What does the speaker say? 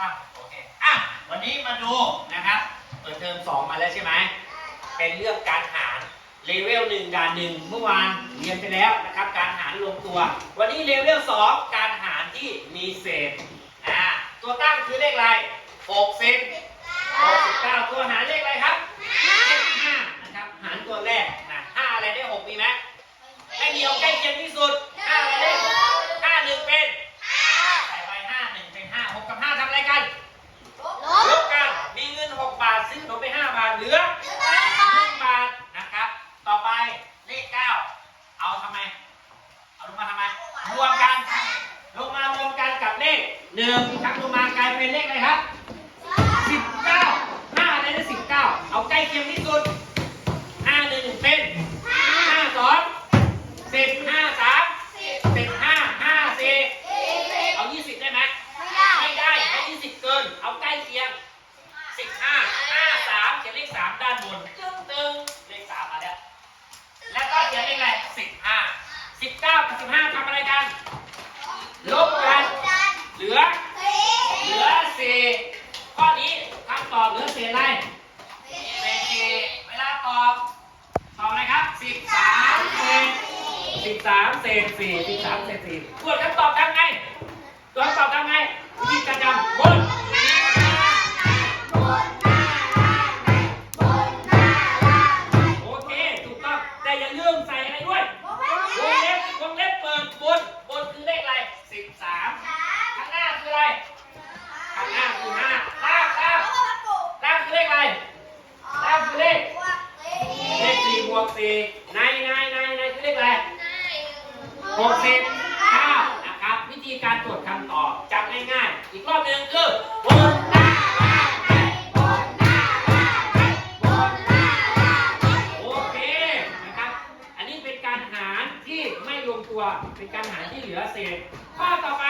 ช่างโอเคอะวันนี้มาดูนะครับเปิดเทอมสองมาแล้วใช่ไหมเป็นเรื่องการหารเลเวลหนึ่งดานหนึ่งเมื่อวานเรียนไปแล้วนะครับ การหารรวมตัว วันนี้เลเวลสองการหารที่มีเศษอ่าตัวตั้งคือเลขอะไรหกสิบหกสิบเก้าตัวหารเลขอะไรครับเลขห้านะครับหารตัวแรกนะห้าอะไรได้หกมีไหมไม่มีเอาใกล้เคียงที่สุดห้าหนึ่งเป็นใส่ไปห้าหนึ่งเป็นห้าหกกับห้าทำอะไรกัน ลบกัน มีเงิน 6 บาท ซื้อขนมไป 5 บาท เหลือ1บาท นะครับ ต่อไป เลข 9 เอาทำไม เอาลงมาทำไม รวมกัน ลงมารวมกันกับเลข1ชักลงมากลายเป็นเลขอะไรครับ19 5อะไรได้19เอาใกล้เคียงที่สุด5 1เป็น5 2 10 5 3 15 5 4เอา20ได้ไหมไม่ได้ให้ยี่สิบเกิน เอาใกล้เคียงสิบห้าห้าสามเขียนเลขสามด้านบนตึ้งตึ้งเลขสามมาแล้วแล้วก็เขียนเลขอะไรสิบห้าสิบเก้ากับสิบห้าทำอะไรกัน ลบกัน เหลือ เหลือสี่ข้อนี้คำ ตอบเหลือเศษอะไรเศษสี่เวลาตอบตอบอะไรครับสิบสามเศษสิบสามเศษสี่สิบสามเศษสี่ตรวจคำตอบทำไงตัวตอบทำไงวิธีการจำบนโอเคถูกต้องแต่อย่าลืมใส่อะไรด้วยวงเล็บวงเล็บเปิดบนบนคือเลขอะไรสิบสามข้างหน้าคืออะไรข้างหน้าคือห้าล่างล่างล่างคือเลขอะไรล่างคือเลขเลขสี่ บวกสี่ในในในในคือเลขอะไรหกสิบเก้านะครับ วิธีการตรวจคำตอบจำง่ายๆ อีกรอบหนึ่งคือบนหน้าล่างไปบนหน้าล่างไปบนหน้าล่างไปโอเคนะครับ อันนี้เป็นการหารที่ไม่ลงตัวเป็นการหารที่เหลือเศษข้อต่อไป